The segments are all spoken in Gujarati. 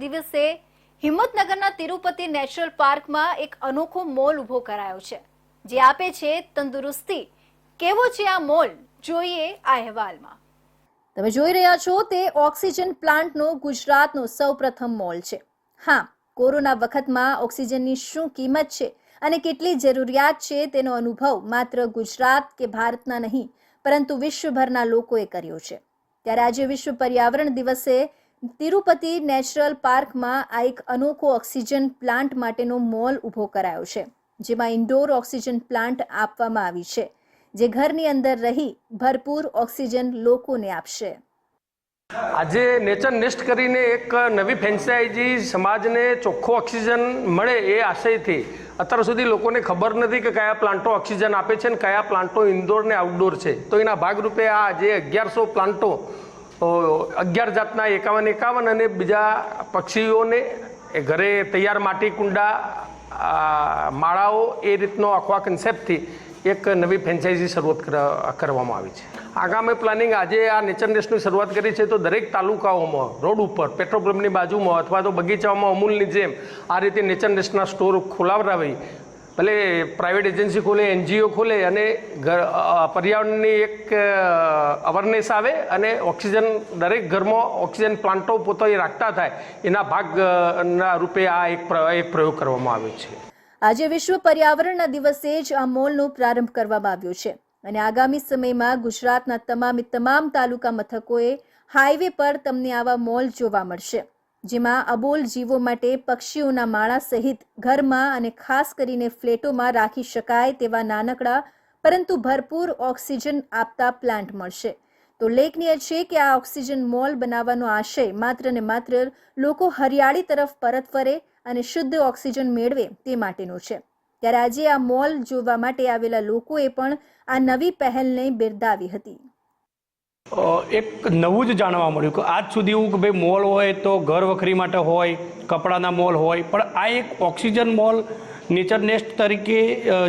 દિવસે હિંમતનગરના તિરુપતિ નેચરલ પાર્કમાં એક અનોખો મોલ ઊભો કરાયો છે, જે આપે છે તંદુરસ્તી. કેવો છે આ મોલ? જોઈએ આ અહેવાલમાં. તમે જોઈ રહ્યા છો તે ઓક્સિજન પ્લાન્ટનો ગુજરાતનો સૌપ્રથમ મોલ છે. હા, કોરોના વખતમાં ઓક્સિજનની શું કિંમત છે અને કેટલી જરૂરિયાત છે તેનો અનુભવ માત્ર ગુજરાત કે ભારતના નહીં, પરંતુ વિશ્વભરના લોકોએ કર્યો છે. ત્યારે આજે વિશ્વ પર્યાવરણ દિવસે તિરુપતિ નેચરલ પાર્કમાં આ એક અનોખો ઓક્સિજન પ્લાન્ટ માટેનો મોલ ઊભો કરાયો છે, જેમાં ઇન્ડોર ઓક્સિજન પ્લાન્ટ આપવામાં આવી છે, જે ઘરની અંદર રહી ભરપૂર ઓક્સિજન લોકોને આપશે. આજે નેચર નેસ્ટ કરીને એક નવી ફ્રેન્ચાઇઝી સમાજને ચોખ્ખો ઓક્સિજન મળે એ આશયથી અત્યાર સુધી લોકોને ખબર નથી કે કયા પ્લાન્ટો ઓક્સિજન આપે છે અને કયા પ્લાન્ટો ઇન્ડોર ને આઉટડોર છે. તો એના ભાગરૂપે આ જે અગિયારસો પ્લાન્ટો અગિયાર જાતના એકાવન એકાવન અને બીજા પક્ષીઓને ઘરે તૈયાર માટી, કુંડા માળાઓ એ રીતનો આખો આ કન્સેપ્ટથી એક નવી ફ્રેન્ચાઇઝી શરૂઆત કર- કરવામાં આવી છે. આગામી પ્લાનિંગ આજે આ નેચર નેસ્ટની શરૂઆત કરી છે તો દરેક તાલુકાઓમાં, રોડ ઉપર પેટ્રોલ પંપની બાજુમાં અથવા તો બગીચાઓમાં અમૂલની જેમ આ રીતે નેચર નેસ્ટના સ્ટોર ખોલાવડાવી ભલે પ્રાઇવેટ એજન્સી ખોલે એનજીઓ ખોલે અને પર્યાવરણની એક અવેરનેસ આવે અને ઓક્સિજન દરેક ઘરમાં ઓક્સિજન પ્લાન્ટો પોતે રાખતા થાય, એના ભાગના રૂપે આ એક પ્રયોગ કરવામાં આવ્યો છે. આજે વિશ્વ પર્યાવરણના દિવસે જ આ મોલનો પ્રારંભ કરવામાં આવ્યો છે અને આગામી સમયમાં ગુજરાતના તમામે તમામ તાલુકા મથકોએ હાઈવે પર તમને આવા મોલ જોવા મળશે. જેમાં અબોલ જીવો માટે પક્ષીઓના માળા સહિત ઘરમાં અને ખાસ કરીને ફ્લેટોમાં રાખી શકાય તેવા નાનકડા, પરંતુ ભરપૂર ઓક્સિજન આપતા પ્લાન્ટ મળશે. તો ઉલ્લેખનીય છે કે આ ઓક્સિજન મોલ બનાવવાનો આશય માત્ર ને માત્ર લોકો હરિયાળી તરફ પરત ફરે અને શુદ્ધ ઓક્સિજન મેળવે તે માટેનો છે. ત્યારે આજે આ મોલ જોવા માટે આવેલા લોકોએ પણ આ નવી પહેલને બિરદાવી હતી. એક નવું જ જાણવા મળ્યું કે આજ સુધી એવું કે ભાઈ મોલ હોય તો ઘર વખરી માટે હોય, કપડાના મોલ હોય, પણ આ એક ઓક્સિજન મોલ નેચર નેસ્ટ તરીકે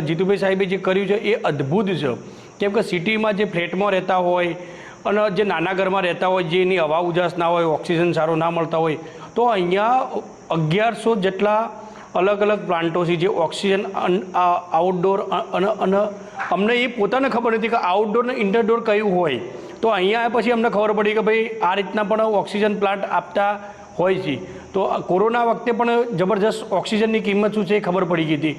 જીતુભાઈ સાહેબે જે કર્યું છે એ અદ્ભુત છે. કેમ કે સિટીમાં જે ફ્લેટમાં રહેતા હોય અને જે નાના ઘરમાં રહેતા હોય જેની હવા ઉજાસ ના હોય, ઓક્સિજન સારો ના મળતા હોય, તો અહીંયા અગિયારસો જેટલા અલગ અલગ પ્લાન્ટો છે જે ઓક્સિજન આઉટડોર અને અને, અમને એ પોતાને ખબર નથી કે આઉટડોર ને ઇન્ડોર કયું હોય. તો અહીંયા પછી અમને ખબર પડી કે ભાઈ આ રીતના પણ ઓક્સિજન પ્લાન્ટ આપતા હોય છે. તો કોરોના વખતે પણ જબરજસ્ત ઓક્સિજનની કિંમત શું છે એ ખબર પડી ગઈ હતી.